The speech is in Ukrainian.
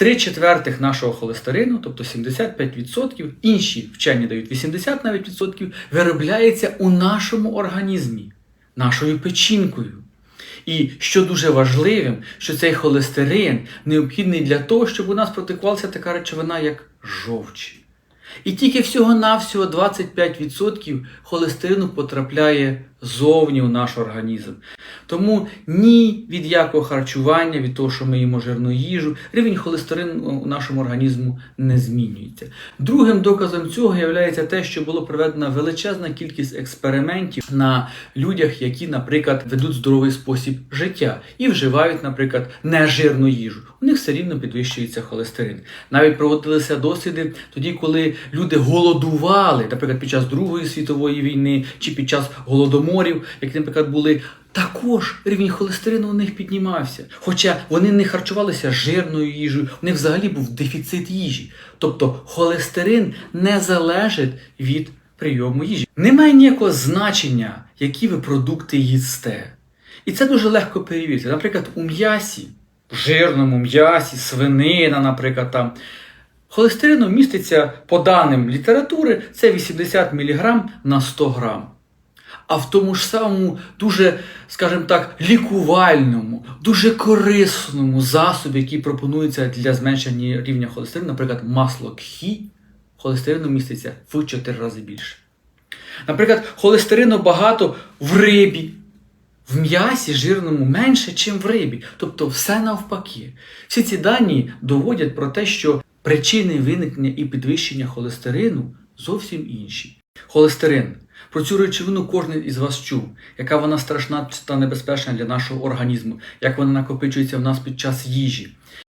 3 четвертих нашого холестерину, тобто 75%, інші вчені дають 80 навіть відсотків, виробляється у нашому організмі, нашою печінкою. І що дуже важливим, що цей холестерин необхідний для того, щоб у нас протикувалася така речовина, як жовчі. І тільки всього-навсього 25% холестерину потрапляє зовні у наш організм. Тому ні від якого харчування, від того, що ми їмо жирну їжу, рівень холестерину у нашому організму не змінюється. Другим доказом цього є те, що було проведена величезна кількість експериментів на людях, які, наприклад, ведуть здоровий спосіб життя і вживають, наприклад, нежирну їжу. У них все рівно підвищується холестерин. Навіть проводилися досліди тоді, коли люди голодували, наприклад, під час Другої світової війни чи під час голодоморів, як, наприклад, були. Також рівень холестерину у них піднімався. Хоча вони не харчувалися жирною їжею, у них взагалі був дефіцит їжі. Тобто холестерин не залежить від прийому їжі. Немає ніякого значення, які ви продукти їсте. І це дуже легко перевірити. Наприклад, у м'ясі, в жирному м'ясі, свинина, наприклад, там. Холестерину міститься, по даним літератури, це 80 мг на 100 грам. А в тому ж самому дуже, скажімо так, лікувальному, дуже корисному засобі, який пропонується для зменшення рівня холестерину, наприклад, масло кхі, холестерину міститься в 4 рази більше. Наприклад, холестерину багато в рибі, в м'ясі жирному менше, ніж в рибі. Тобто все навпаки. Всі ці дані доводять про те, що причини виникнення і підвищення холестерину зовсім інші. Холестерин. Про цю речовину кожен із вас чув, яка вона страшна та небезпечна для нашого організму, як вона накопичується в нас під час їжі.